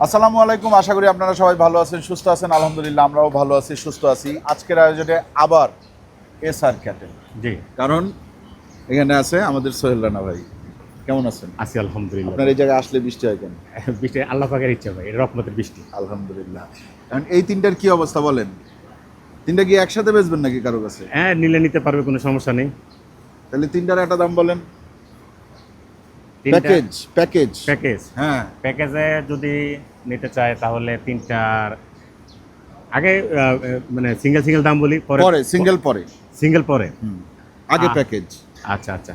আসসালামু আলাইকুম আশা করি আপনারা সবাই ভালো আছেন সুস্থ আছেন আলহামদুলিল্লাহ আমরাও ভালো আছি সুস্থ আছি। আজকের আয়োজনে আবার এস আর ক্যাটেল। জি। কারণ এখানে আছে আমাদের সোহেল রানা ভাই। কেমন আছেন? আছি আলহামদুলিল্লাহ। আপনার এই জায়গায় আসলে বৃষ্টি হয় কেন? বৃষ্টি আল্লাহ পাকের ইচ্ছা ভাই এটা রহমতের বৃষ্টি। আলহামদুলিল্লাহ। কারণ এই তিনটার কি অবস্থা বলেন? তিনটা কি একসাথে বেচবেন নাকি কারও কাছে? হ্যাঁ নিলে নিতে পারবে কোনো সমস্যা নেই। তাহলে তিনটার একটা দাম বলেন। প্যাকেজ প্যাকেজ প্যাকেজ হ্যাঁ। প্যাকেজে যদি নিতে চায় তাহলে তিনটার আগে মানে সিঙ্গেল সিঙ্গেল দাম বলি পরে পরে সিঙ্গেল পরে। সিঙ্গেল পরে। আগে প্যাকেজ আচ্ছা আচ্ছা।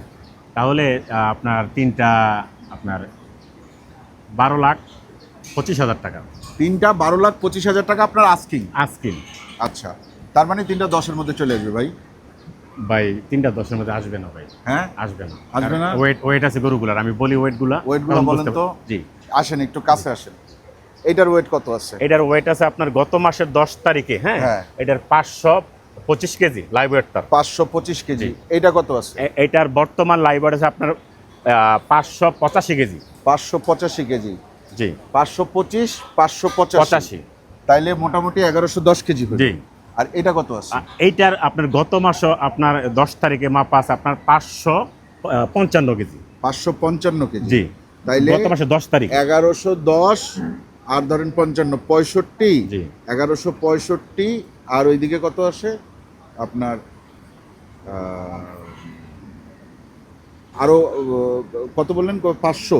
তাহলে আপনার তিনটা আপনার বারো লাখ পঁচিশ হাজার টাকা। তিনটা বারো লাখ পঁচিশ হাজার টাকা আপনার আস্কিং আজকিন আচ্ছা। তার মানে তিনটা দশের মধ্যে চলে আসবে ভাই। ভাই তিনটা দশের মধ্যে আসবে না ভাই। হ্যাঁ? আসবে না। আসবে না? ওয়েট ওয়েট আছে গরুগুলার আমি বলি ওয়েটগুলা ওয়েটগুলো বলেন তো। জি। আসেন একটু কাছে আসেন। এটার ওয়েট কত আছে? এটার ওয়েট আছে আপনার গত মাসের দশ তারিখে হ্যাঁ? হ্যাঁ। এটার পাঁচশো পঁচিশ কেজি লাইভ ওয়েট তার পাঁচশো পঁচিশ কেজি। এটা কত আছে? এটার বর্তমান লাইভ ওয়েট আছে আপনার পাঁচশো পঁচাশি কেজি। পাঁচশো পঁচাশি কেজি। জি। পঁচিশ পাঁচশো পঁচাশি পঁচাশি। তাইলে মোটামুটি এগারোশো দশ কেজি জি। আর এটা কত আছে? এইটার আপনার গত মাসও আপনার দশ তারিখে মাপা আছে আপনার পাঁচশো পঞ্চান্ন কেজি। পাঁচশো পঞ্চান্ন কেজি। জি। তাইলে গত মাসে দশ তারিখ। এগারোশো দশ আর ধরেন পঞ্চান্ন পঁয়ষট্টি। জি। এগারোশো পঁয়ষট্টি আর ওইদিকে কত আসে? আপনার আহ, আরও কত বললেন? পাঁচশো।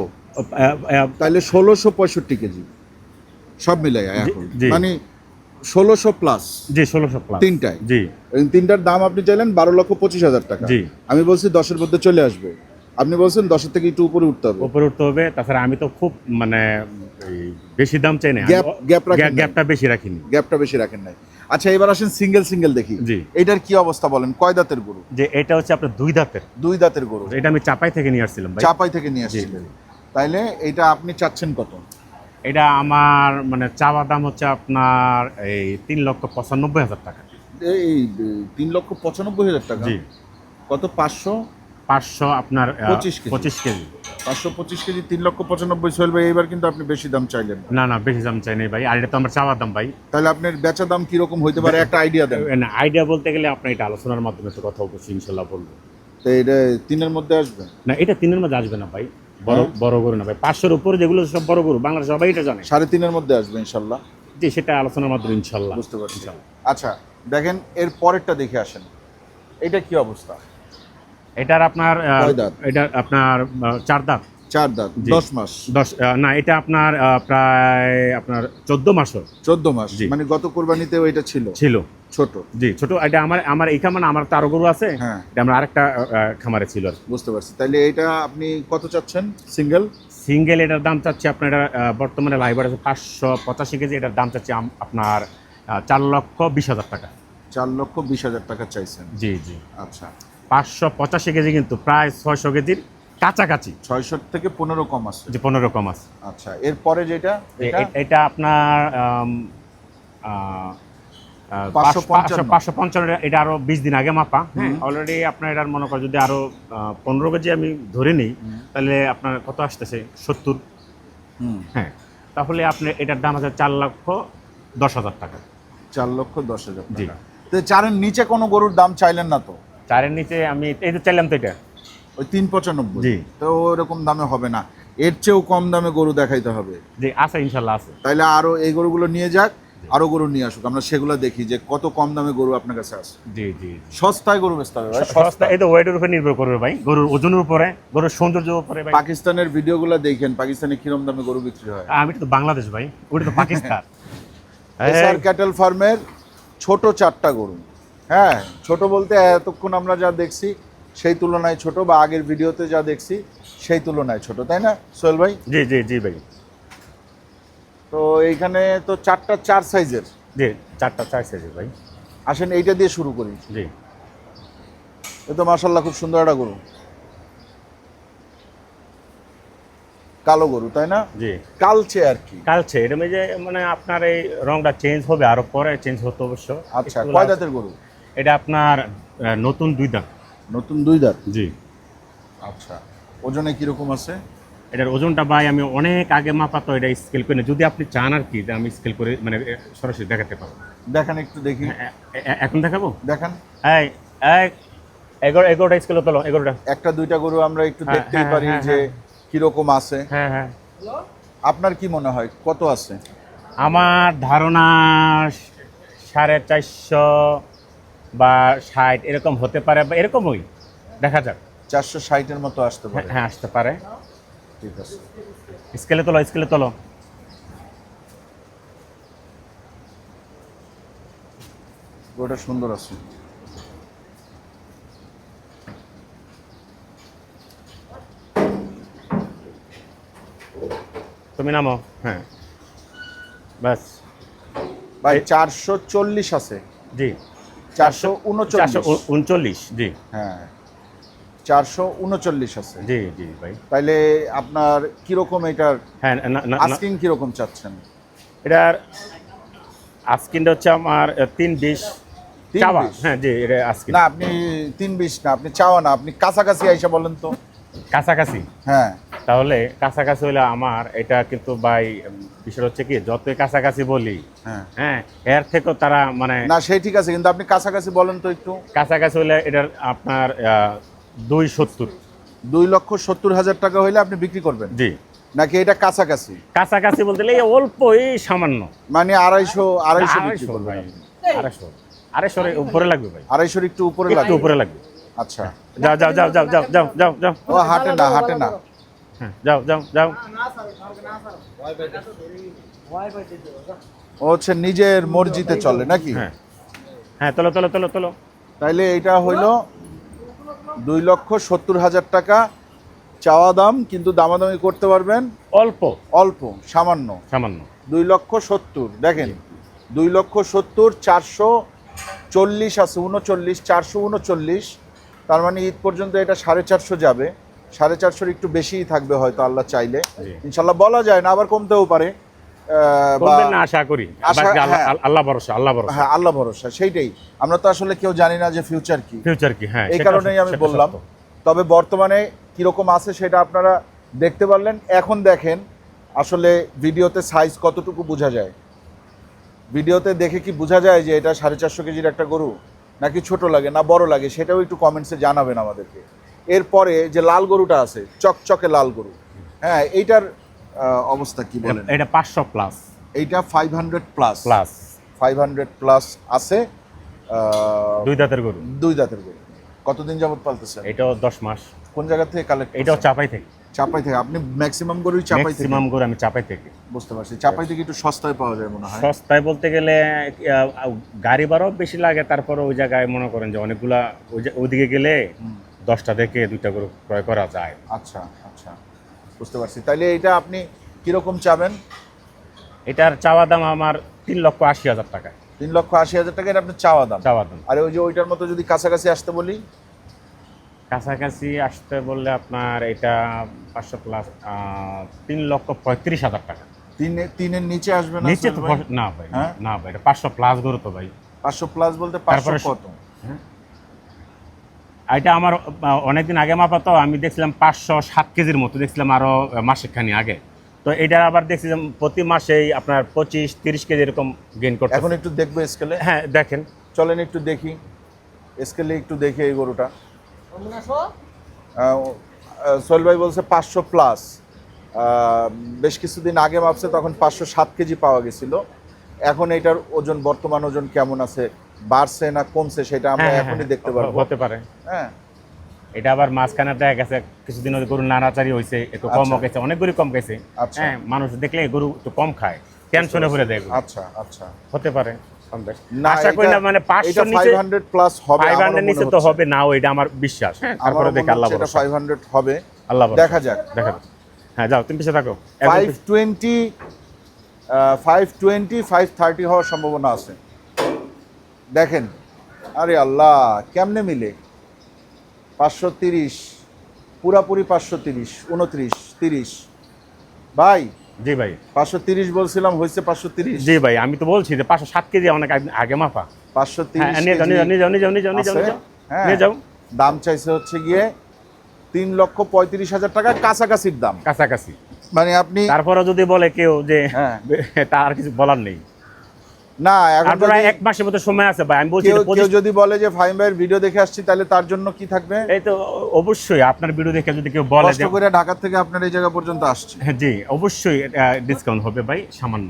তাহলে ষোলোশো পঁয়ষট্টি কেজি। সব মিলাই এখন। মানে ষোলোশো প্লাস জি ষোলোশো প্লাস তিনটায়। জি। তিনটার দাম আপনি চাইলেন বারো লক্ষ পঁচিশ হাজার টাকা। জি। আমি বলছি দশের মধ্যে চলে আসবে। আপনি বলছেন দশের থেকে একটু উপরে উঠতে হবে। উপরে উঠতে হবে তাছাড়া আমি তো খুব মানে বেশি দাম চাই না গ্যাপ গ্যাপ গ্যাপটা বেশি রাখিনি। গ্যাপটা বেশি রাখেন নাই। আচ্ছা এবার আসেন সিঙ্গেল সিঙ্গেল দেখি। জি। এটার কি অবস্থা বলেন? কয় দাঁতের গরু? যে এটা হচ্ছে আপনার দুই দাঁতের। দুই দাঁতের গরু। এটা আমি চাপাই থেকে নিয়ে আসছিলাম চাপাই থেকে নিয়ে আসছিলেন। তাইলে এটা আপনি চাচ্ছেন কত? এটা আমার মানে চাওয়া দাম হচ্ছে আপনার এই তিন লক্ষ পঁচানব্বই হাজার টাকা। এই তিন লক্ষ পঁচানব্বই হাজার টাকা? জি। কত পাঁচশো? পাঁচশো আপনার 25 পঁচিশ কেজি। পাঁচশো পঁচিশ কেজি তিন লক্ষ পঁচানব্বই চলবে এইবার কিন্তু আপনি বেশি দাম চাইলেন না। না না বেশি দাম চাই নাই ভাই আর এটা তো আমার চাওয়ার দাম ভাই। তাহলে আপনার বেচা দাম কীরকম হইতে পারে একটা আইডিয়া দেন। আইডিয়া বলতে গেলে আপনার এটা আলোচনার মাধ্যমে তো কথা অবশ্যই ইনশাল্লাহ বলব। তো এটা তিনের মধ্যে আসবে? না এটা তিনের মধ্যে আসবে না ভাই। বড়? বড় গরু না ভাই। পাঁচশোর উপরে যেগুলো সব বড় গরু বাংলাদেশ সবাই এটা জানে। সাড়ে তিনের মধ্যে আসবে ইনশাল্লাহ। জি সেটা আলোচনার মাধ্যমে ইনশাল্লাহ। বুঝতে পারছি। আচ্ছা দেখেন এর পরেরটা দেখে আসেন। এটা কি অবস্থা? এটার আপনার আহ, কয় দাঁত? এটা আপনার আহ, চার দাঁত। চার দাঁত জি। দশ মাস। দশ আহ, না এটা আপনার আহ, প্রায় আপনার চোদ্দ মাসও। চোদ্দ মাস জি। মানে গত কোরবানিতেও এটা ছিল। ছিল। ছোট। জি ছোট। এটা আমার আমার এই খামার আমার তো আরও গরু আছে। হ্যাঁ। এটা আমার আরেকটা খামারে ছিল বুঝতে পারছি। তাহলে এটা আপনি কত চাচ্ছেন? সিঙ্গেল? সিঙ্গেল এটার দাম চাচ্ছি আপনার এটা, বর্তমানে লাইবার আছে পাঁচশো পঁচাশি কেজি। এটার দাম চাচ্ছি আপনার চার লক্ষ বিশ হাজার টাকা। চার লক্ষ বিশ হাজার টাকা চাইছেন। জি জি। আচ্ছা। পাঁচশো পঁচাশি কেজি কিন্তু প্রায় ছয়শো কেজির কাছাকাছি। ছয়শো থেকে পনেরো কম আছে। যে পনেরো কম আছে। আচ্ছা এরপরে যেটা এটা? আপনার পাঁচশো পঞ্চান্ন। এটা আরও বিশ দিন আগে মাপা। হ্যাঁ অলরেডি আপনার এটার মনে করেন যদি আরও পনেরো কেজি আমি ধরে নিই তাহলে আপনার কত আসতেছে? সত্তর। হুম। হ্যাঁ তাহলে আপনি এটার দাম আছে চার লক্ষ দশ হাজার টাকা। চার লক্ষ দশ হাজার জি। তো চারের নিচে কোনো গরুর দাম চাইলেন না তো? চারের নিচে আমি এই তো চাইলাম তো এটা। ওই তিন পঁচানব্বই। জি। তো ওরকম দামে হবে না। এর চেয়েও কম দামে গরু দেখাইতে হবে। যে আছে ইনশাল্লাহ আছে। তাইলে আরও এই গরুগুলো নিয়ে যাক। আরও গরু নিয়ে আসুক আমরা সেগুলো দেখি যে কত কম দামে গরু আপনার কাছে আছে জি জি সস্তায় গরু বেচতে হবে ভাই, সস্তা তো ওয়েটের উপরে নির্ভর করবে ভাই গরুর ওজনের উপরে গরুর সৌন্দর্যের উপরে ভাই। পাকিস্তানের ভিডিওগুলো দেখেন পাকিস্তানে কিরম দামে গরু বিক্রি হয়। আমি তো বাংলাদেশ ভাই ওটা তো পাকিস্তান। এসআর ক্যাটেল ফার্মের ছোট চারটা গরু। হ্যাঁ ছোট বলতে এতক্ষণ আমরা যা দেখছি সেই তুলনায় ছোট বা আগের ভিডিওতে যা দেখছি সেই তুলনায় ছোট তাই না? সোহেল ভাই? জি জি জি ভাই। তো এইখানে তো চারটা চার সাইজের। জি চারটা চার সাইজের ভাই। আসেন এইটা দিয়ে শুরু করি। জি। এ তো মাসাল্লাহ খুব সুন্দর একটা গরু। কালো গরু তাই না? জি। কালচে আর কি। কালছে এটা যে মানে আপনার এই রংটা চেঞ্জ হবে আরও পরে চেঞ্জ হতো অবশ্য। আচ্ছা কয় দাঁতের গরু? এটা আপনার নতুন দুই দাঁত। নতুন দুই দাঁত? জি। আচ্ছা ওজনে কীরকম আছে? এটার ওজনটা ভাই আমি অনেক আগে মাপা তো এটা স্কেল করে যদি আপনি চান আর কি আমি স্কেল করে মানে সরাসরি দেখাতে পারব। দেখেন একটু দেখি। এ- এখন দেখাবো? দেখেন। এই এগারো এগারোটা স্কেল তোলো এগারোটা। একটা দুইটা গরু আমরা একটু হ্যাঁ, দেখতেই হ্যাঁ, পারি হ্যাঁ, যে হ্যাঁ। কীরকম আছে। হ্যাঁ হ্যাঁ। আপনার কি মনে হয় কত আছে? আমার ধারণা সাড়ে চারশো বা ষাট এরকম হতে পারে বা এরকমই। দেখা যাক। চারশো ষাটের মতো আসতে পারে। হ্যাঁ আসতে পারে। ঠিক আছে। স্কেলে তোলো স্কেলে তোলো। গরুটা সুন্দর আছে। তুমি নামো। হ্যাঁ। ব্যাস। ভাই চারশো চল্লিশ আছে। জি। চারশো উনচল্লিশ। উনচল্লিশ জি। হ্যাঁ। চারশো উনচল্লিশ আছে। জি জি ভাই। তাইলে আপনার কীরকম এটার হ্যাঁ আস্কিং কীরকম চাচ্ছেন? এটার আস্কিনটা হচ্ছে আমার তিন বিশ চাওয়া। হ্যাঁ জি এটা আস্কিন। না আপনি তিন বিশ না আপনি চাওয়া না আপনি কাছাকাছি আইসা বলেন তো। কাছাকাছি? হ্যাঁ। তাহলে কাছাকাছি হলে আমার এটা কিন্তু ভাই বিষয় হচ্ছে কি যতই কাছাকাছি বলি হ্যাঁ। হ্যাঁ এর থেকেও তারা মানে না সেই ঠিক আছে কিন্তু আপনি কাছাকাছি বলেন তো একটু। কাছাকাছি হলে এটার আপনার দুই সত্তর। দুই লক্ষ সত্তর হাজার টাকা হইলে আপনি বিক্রি করবেন? জি। নাকি এটা কাছাকাছি? কাছাকাছি বলতে গেলে এই অল্প এই সামান্য। মানে আড়াইশো আড়াইশো বিক্রি আড়াইশো করবেন আড়াইশো। আড়াইশোর উপরে লাগবে ভাই। আড়াইশোর একটু উপরে একটু লাগে উপরে লাগবে। আচ্ছা। যাও যাও যাও যাও যাও যাও যাও যাও। ও হাটে না হাটে না। হ্যাঁ যাও যাও যাও। ও হচ্ছে নিজের মর্জিতে চলে নাকি? হ্যাঁ। হ্যাঁ তোলো তোলো তোলো তোলো। তাইলে এটা হইল দুই লক্ষ সত্তর হাজার টাকা চাওয়া দাম কিন্তু দামাদামি করতে পারবেন অল্প। অল্প সামান্য। সামান্য। দুই লক্ষ সত্তর দেখেন দুই লক্ষ সত্তর চারশো চল্লিশ আছে উনচল্লিশ চারশো উনচল্লিশ। তার মানে ঈদ পর্যন্ত এটা সাড়ে চারশো যাবে। সাড়ে চারশোর একটু বেশিই থাকবে হয়তো আল্লাহ চাইলে। ইনশাল্লাহ বলা যায় না আবার কমতেও পারে। আশা করি। আল্লাহ ভরসা আল্লাহ ভরসা। হ্যাঁ আল্লাহ ভরসা সেইটাই। আমরা তো আসলে কেউ জানি না যে ফিউচার কি। ফিউচার কি হ্যাঁ এই কারণেই আমি বললাম। তবে বর্তমানে কীরকম আছে সেটা আপনারা দেখতে পারলেন। এখন দেখেন আসলে ভিডিওতে সাইজ কতটুকু বোঝা যায়? ভিডিওতে দেখে কি বোঝা যায় যে এটা সাড়ে চারশো কেজির একটা গরু? নাকি ছোট লাগে না বড় লাগে? সেটাও একটু কমেন্টসে জানাবেন আমাদেরকে। এরপরে যে লাল গরুটা আছে চকচকে লাল গরু। হ্যাঁ এইটার অবস্থা কি বলেন? এটা- পাঁচশো প্লাস এইটা five hundred plus plus five hundred plus আছে দুই দাঁতের গরু। দুই দাঁতের গরু। কতদিন যাবত পালতেছেন? এটাও দশ মাস। কোন জায়গা থেকে কালেক্ট এটাও চাপাই থেকে। চাপাই থেকে। আপনি ম্যাক্সিমাম গরুই চাপাই থেকে? ম্যাক্সিমাম গরু আমি চাপাই থেকে। বুঝতে পারছি। চাপাই থেকে একটু সস্তায় পাওয়া যায় মনে হয়। সস্তায় বলতে গেলে গাড়ি ভাড়াও বেশি লাগে তারপরে ওই জায়গায় মনে করেন যে অনেকগুলা ওইদিকে গেলে দশটা থেকে দুইটা গরু ক্রয় করা যায়। আচ্ছা আচ্ছা। বুঝতে পারছি। তাইলে এটা আপনি কীরকম চাবেন? এটার চাওয়া দাম আমার তিন লক্ষ আশি হাজার টাকা। তিন লক্ষ আশি হাজার টাকা এটা আপনার চাওয়া দাম? চাওয়া দাম। আর ওই যে ওইটার মতো যদি কাছাকাছি আসতে বলি? কাছাকাছি আসতে বললে আপনার এটা পাঁচশো প্লাস তিন লক্ষ পঁয়ত্রিশ হাজার টাকা। তিনে তিনের নিচে আসবে না নিচে তো না ভাই হ্যাঁ? না ভাই এটা পাঁচশো প্লাস গরু তো ভাই। পাঁচশো প্লাস বলতে পাঁচশো কত? এটা আমার অনেকদিন আগে মাপা তো আমি দেখছিলাম পাঁচশো সাত কেজির মতো দেখছিলাম আরও মাসেখানি আগে। তো এটা আবার দেখছিলাম প্রতি মাসেই আপনার পঁচিশ তিরিশ কেজি এরকম গেইন করতে এখন একটু দেখব স্কেলে হ্যাঁ দেখেন। চলেন একটু দেখি। স্কেলে একটু দেখি এই গরুটা। সোহেল ভাই বলছে পাঁচশো প্লাস বেশ কিছুদিন আগে মাপছে তখন পাঁচশো সাত কেজি পাওয়া গেছিল। এখন এটার ওজন বর্তমান ওজন কেমন আছে? বাড়ছে না কমছে সেটা আমরা হ্যাঁ, এখনই হ্যাঁ, দেখতে পারব। হতে পারে। হ্যাঁ। এটা আবার মাঝখানে দেখা গেছে কিছুদিন ওই গরু নাড়াচাড়ি হয়েছে একটু কম। গেছে অনেক গরু কম গেছে আচ্ছা। হ্যাঁ মানুষ দেখলে গরু একটু কম খায় টেনশনে ভরে দেয় আচ্ছা আচ্ছা। হতে পারে। আশা করি না মানে পাঁচশো নিচে 500 প্লাস হবে ফাইভ আমারও হান্ড্রেড নিচে তো হবে নাও এটা আমার বিশ্বাস। হ্যাঁ তারপরে দেখে আল্লাহ হচ্ছে 500 হবে। আল্লাহ দেখা যাক। দেখা হ্যাঁ যাও তুমি থাকো। একদম ফাইভ পিছিয়ে- twenty five twenty five thirty হওয়ার সম্ভাবনা আছে। দেখেন আরে আল্লাহ কেমনে মিলে? পাঁচশো তিরিশ পুরাপুরি পাঁচশো তিরিশ উনত্রিশ তিরিশ। ভাই জি ভাই। পাঁচশো তিরিশ বলছিলাম হয়েছে পাঁচশো তিরিশ। জি ভাই আমি তো বলছি যে পাঁচশো সাত কেজি অনেক আগে- মাপা। পাঁচশো তিরিশ হ্যাঁ। নিয়ে যাও দাম চাইছে হচ্ছে গিয়ে তিন লক্ষ পঁয়ত্রিশ হাজার টাকা কাছাকাছির দাম। কাছাকাছি। মানে আপনি তারপরে যদি বলে কেউ যে হ্যাঁ। তার কিছু বলার নেই। না এখন এক মাসের মতো সময় আছে ভাই। আমি বলছি কেউ যদি বলে যে ফাইম ভাইয়ের ভিডিও দেখে আসছি তাহলে তার জন্য কি থাকবে? এই তো অবশ্যই আপনার ভিডিও দেখে যদি কেউ বলে কষ্ট করে ঢাকা থেকে আপনার এই জায়গা পর্যন্ত আসছে। হ্যাঁ, জি অবশ্যই ডিসকাউন্ট হবে ভাই সামান্য।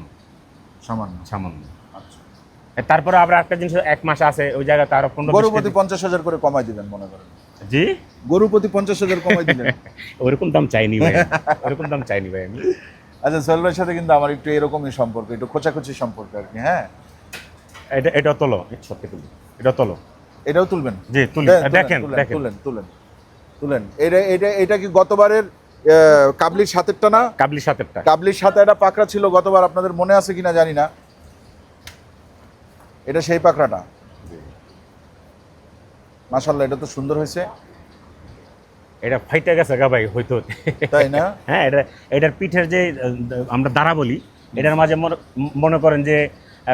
সামান্য। সামান্য। আচ্ছা। তারপরে আবার একটা জিনিস এক মাস আছে ওই জায়গাতে আরও পনেরো গরুপতি পঞ্চাশ হাজার করে কমাই দিবেন মনে করেন। জি? গরুপতি পঞ্চাশ হাজার কমাই দিলেন ওরকম দাম চাইনি ভাই। ওরকম দাম চাইনি ভাই আমি। আচ্ছা সোহেল ভাইয়ের সাথে কিন্তু আমার একটু এরকমই সম্পর্ক একটু খোঁচাখুচি সম্পর্ক আর কি হ্যাঁ? এটা এটা তোলো সত্যি তুলি এটা তোলো। এটাও তুলবেন? জি তুলি দেখেন তুলেন, তুলেন তুলেন এটা এটা এটা কি গতবারের কাবলির সাতেরটা না? কাবলি সাতেরটা কাবলির সাথে একটা পাকড়া ছিল গতবার আপনাদের মনে আছে কিনা জানি না। এটা সেই পাকড়াটা। মাশাল্লাহ এটা তো সুন্দর হয়েছে। এটা ফাইটা গেছে গা ভাই হয়তো তাই না? হ্যাঁ এটা এটার পিঠের যে আমরা দাঁড়া বলি এটার মাঝে মনে- করেন যে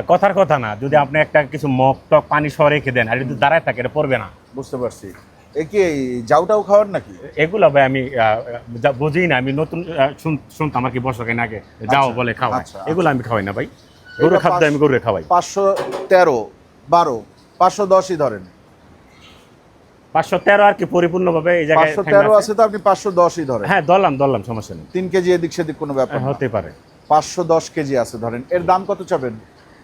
কথার কথা না। যদি আপনি একটা কিছু মগ টক পানি সহ রেখে দেন আর যদি দাঁড়ায় থাকে এটা পড়বে না। বুঝতে পারছি। এ কি জাউটাও খাওয়ার নাকি? এগুলো ভাই আমি বুঝি না আমি নতুন শুন- শুনতাম আর কি বর্ষকের আগে যাও আচ্ছা, বলে খাওয়াই আচ্ছা, এগুলো আমি খাওয়াই না ভাই। এটা খাদ্য আমি গরুরে খাওয়াই। পাঁচশো তেরো বারো পাঁচশো দশই ধরেন। পাঁচশো তেরো আর কি পরিপূর্ণভাবে এই জায়গায় পাঁচশো তেরো আছে। তো আপনি পাঁচশো দশই ধরেন। হ্যাঁ সমস্যা নেই। তিন কেজি এদিক সেদিক কোনো ব্যাপার হতে পারে। পাঁচশো দশ কেজি আছে ধরেন। এর দাম কত চাবেন?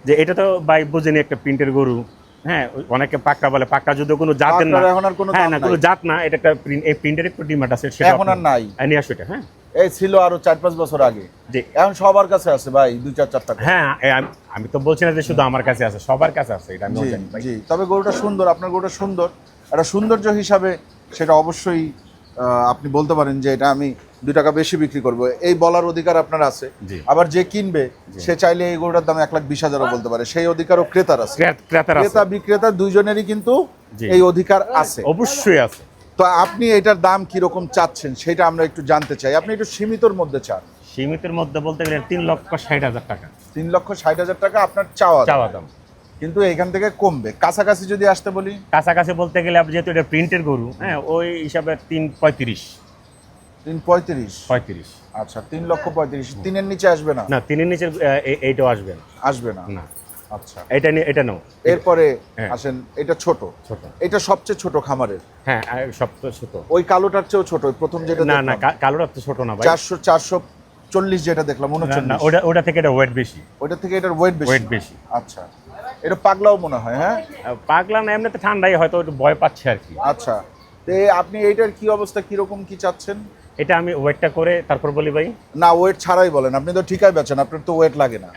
যে এটা তো ভাই বুঝেনি একটা প্রিন্টের গরু। হ্যাঁ অনেকে বলে যদি কোনো জাতের না এখন আর কোনো হ্যাঁ না কোনো জাত না এটা একটা প্রিন্ট এই প্রিন্টের একটু ডিমান্ড আছে সেটা এখন আর নাই। নিয়ে আসো এটা হ্যাঁ। এই ছিল আরও চার পাঁচ বছর আগে। জি। এখন সবার কাছে আছে ভাই দুই চার চারটা। হ্যাঁ আমি- তো বলছি না যে শুধু আমার কাছে আছে সবার কাছে আছে এটা আমি জানি ভাই। তবে গরুটা সুন্দর আপনার গরুটা সুন্দর। একটা সৌন্দর্য হিসাবে সেটা অবশ্যই আপনি বলতে পারেন যে এটা আমি দুই টাকা বেশি বিক্রি করব। এই বলার অধিকার আপনার আছে। আবার যে কিনবে সে চাইলে এই গরুটার দাম এক লাখ বিশ হাজারও বলতে পারে। সেই অধিকারও ক্রেতার আছে। ক্রেত- ক্রেতার আছে। ক্রেতা বিক্রেতা দুইজনেরই কিন্তু এই অধিকার আছে। অবশ্যই আছে। তো আপনি এটার দাম কীরকম চাচ্ছেন সেটা আমরা একটু জানতে চাই। আপনি একটু সীমিতর মধ্যে চান। সীমিতের মধ্যে বলতে গেলে তিন লক্ষ ষাট হাজার টাকা। তিন লক্ষ ষাট হাজার টাকা আপনার চাওয়া। চাওয়া দাম। কিন্তু এখান থেকে কমবে। কাছাকাছি যদি আসতে বলি? কাছাকাছি বলতে গেলে আপনি যেহেতু এটা প্রিন্টের গরু হ্যাঁ ওই হিসাবে তিন পঁয়ত্রিশ। তিন পঁয়ত্রিশ? পঁয়ত্রিশ। আচ্ছা তিন লক্ষ পঁয়ত্রিশ। তিনের নিচে আসবে না? না তিনের নিচে এইটাও আসবে না। আসবে না? না। আচ্ছা। এটা নিয়ে এটা নাও। এরপরে হ্যাঁ। আসেন এটা ছোট। ছোট। এটা সবচেয়ে ছোট খামারের? হ্যাঁ আর সব তো ছোট। ওই কালোটার চেয়েও ছোট প্রথম যেটা না না কা- কালোটা তো ছোট না ভাই। চারশো চারশো চল্লিশ যেটা দেখলাম না, না ওটা ওটা থেকে এটা ওয়েট বেশি। ওইটা থেকে এটার ওয়েট বেশি। ওয়েট বেশি। আচ্ছা। এটা পাগলাও মনে হয় হ্যাঁ? পাগলা না এমনিতে ঠান্ডাই হয়তো একটু ভয় পাচ্ছে আর কি। আচ্ছা তো আপনি এইটার কি অবস্থা কীরকম কি চাচ্ছেন? এটা আমি ওয়েটটা করে তারপর বলি ভাই। না ওয়েট ছাড়াই বলেন আপনি তো ঠিকই বেচেন আপনার তো ওয়েট লাগে না।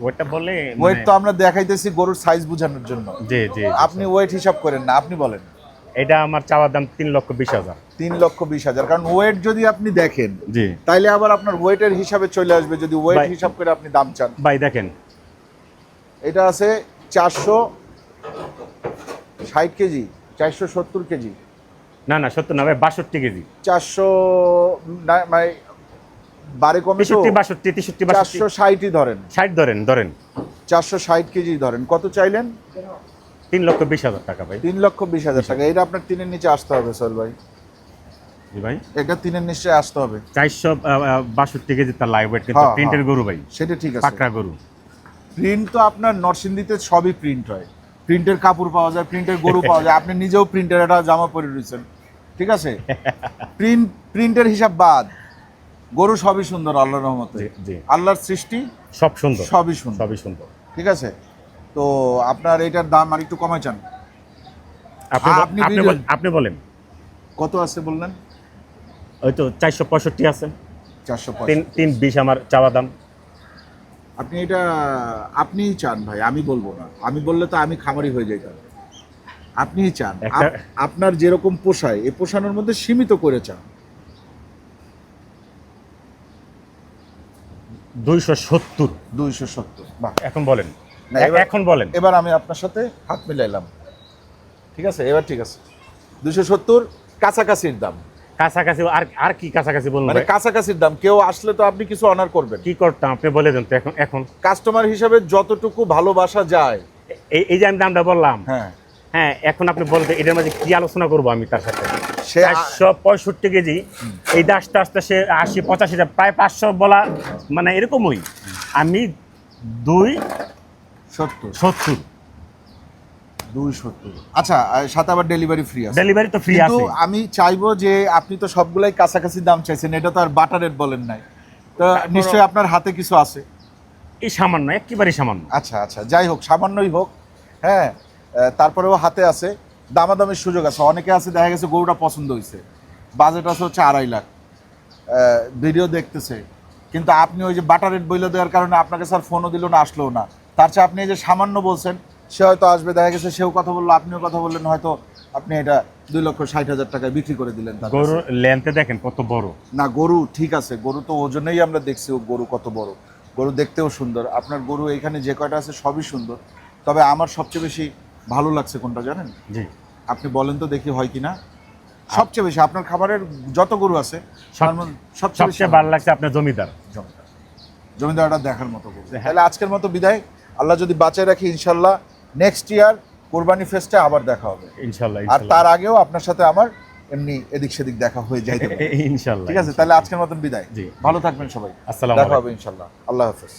ওয়েটটা বললে ওয়েট মানে- তো আমরা দেখাইতেছি গরুর সাইজ বোঝানোর জন্য। জি জি জি। আপনি ওয়েট হিসাব করেন না আপনি বলেন। এটা আমার চাওয়ার দাম তিন লক্ষ বিশ হাজার। তিন লক্ষ বিশ হাজার কারণ ওয়েট যদি আপনি দেখেন জি। তাইলে আবার আপনার ওয়েটের হিসাবে চলে আসবে যদি ওয়েট হিসাব করে আপনি দাম চান। ভাই দেখেন। এটা আছে চারশো ষাট কেজি চারশো সত্তর কেজি। না না সত্য না ভাই বাষট্টি কেজি। চারশো মানে বারে কমে তেষট্টি বাষট্টি তেষট্টি চারশো ষাটই ধরেন। ষাট ধরেন ধরেন। চারশো ষাট কেজি ধরেন। কত চাইলেন? তিন লক্ষ বিশ হাজার টাকা ভাই। তিন লক্ষ বিশ হাজার টাকা। এটা আপনার তিনের নিচে আসতে হবে সোহেল ভাই। ভাই। এটা তিনের নিচে আসতে হবে। চারশো বাষট্টি কেজি তার লাইভ ওয়েট কিন্তু হ্যাঁ, প্রিন্টের হ্যাঁ। গরু ভাই। সেটা ঠিক আছে। পাকড়া গরু। প্রিন্ট তো আপনার নরসিংদীতে সবই প্রিন্ট হয়। প্রিন্টের কাপড় পাওয়া যায় প্রিন্টের গরু পাওয়া যায়। আপনি নিজেও প্রিন্টের একটা জামা পরে রয়েছেন। ঠিক আছে? প্রিন্ট প্রিন্টের হিসাব বাদ। গরু সবই সুন্দর আল্লাহর রহমতে। আল্লাহর সৃষ্টি সব সুন্দর। সবই সুন্দর। সবই সুন্দর। ঠিক আছে? তো আপনার এটার দাম আর একটু কমাই চান। আপনি আপনি বলেন। কত আছে বললেন? ওই তো চারশো পঁয়ষট্টি আছে। চারশো তিন বিশ আমার চাওয়া দাম। আপনি এটা আপনিই চান ভাই আমি বলব না। আমি বললে তো আমি খামারি হয়ে যাইতাম। আপনিই চান। আপনার যেরকম পোষায় এই পোষানোর মধ্যে সীমিত করে চান। দুইশো সত্তর। দুইশো সত্তর বাহ। এখন বলেন। এখন বলেন। এবার আমি আপনার সাথে হাত মিলাইলাম। ঠিক আছে? এবার ঠিক আছে। দুইশো সত্তর কাছাকাছির দাম। কাছাকাছি আর আর কি কাছাকাছি বলুন মানে কাছাকাছির দাম কেউ আসলে তো আপনি কিছু অনার করবেন। কি করতাম? আপনি বলে দেন তো এখন এখন। কাস্টমার হিসাবে যতটুকু ভালোবাসা যায়। এই এই যে আমি দামটা বললাম হ্যাঁ। হ্যাঁ এখন আপনি বলতে এটার মাঝে কি আলোচনা করব আমি তার সাথে? সে চারশো পঁয়ষট্টি কেজি এই দাসটা আসতে সে আশি পঁচাশি প্রায় পাঁচশো বলা মানে এরকমই। আমি দুই সত্তর। সত্তর। দুই সত্তর আচ্ছা আর সাথে আবার ডেলিভারি ফ্রি আছে। ডেলিভারি তো ফ্রি কিন্তু আছে আমি চাইব যে আপনি তো সবগুলাই কাছাকাছি দাম চাইছেন এটা তো আর বাটার রেট বলেন নাই। তো নিশ্চয়ই আপনার হাতে কিছু আছে? এই সামান্য একেবারেই সামান্য। আচ্ছা আচ্ছা যাই হোক সামান্যই হোক। হ্যাঁ তারপরেও হাতে আছে। দামাদামির সুযোগ আছে। অনেকে আছে দেখা গেছে গরুটা পছন্দ হয়েছে বাজেট আছে হচ্ছে আড়াই লাখ। ভিডিও দেখতেছে। কিন্তু আপনি ওই যে বাটার রেট বইলে দেওয়ার কারণে আপনাকে স্যার ফোনও দিল না আসলো না। তার চেয়ে আপনি এই যে সামান্য বলছেন সে হয়তো আসবে দেখা গেছে সেও কথা বলল আপনিও কথা বললেন হয়তো আপনি এটা দুই লক্ষ ষাট হাজার টাকায় বিক্রি করে দিলেন। গরুর লেন্থে দেখেন কত বড়। না গরু ঠিক আছে গরু তো ওজনেই আমরা দেখছি ও গরু কত বড়। গরু দেখতেও সুন্দর আপনার গরু এখানে যে কয়টা আছে সবই সুন্দর। তবে আমার সবচেয়ে বেশি ভালো লাগছে কোনটা জানেন? জি। আপনি বলেন তো দেখি হয় কিনা। সবচেয়ে বেশি আপনার খাবারের যত গরু আছে সবচেয়ে বেশি ভালো লাগছে আপনার জমিদার। জমিদার। জমিদারটা দেখার মতো গরু। হ্যাঁ। তাহলে আজকের মতো বিদায়। আল্লাহ যদি বাঁচায় রাখি ইনশাল্লাহ নেক্সট ইয়ার কোরবানি ফেস্টে আবার দেখা হবে। ইনশাল্লাহ আর তার আগেও আপনার সাথে আমার এমনি এদিক সেদিক দেখা হয়ে যাইতে পারে। ইনশাল্লাহ ঠিক আছে? তাহলে আজকের মতন বিদায়। জি। ভালো থাকবেন সবাই। আসসালামু দেখা হবে ইনশাল্লাহ। আল্লাহ হাফেজ।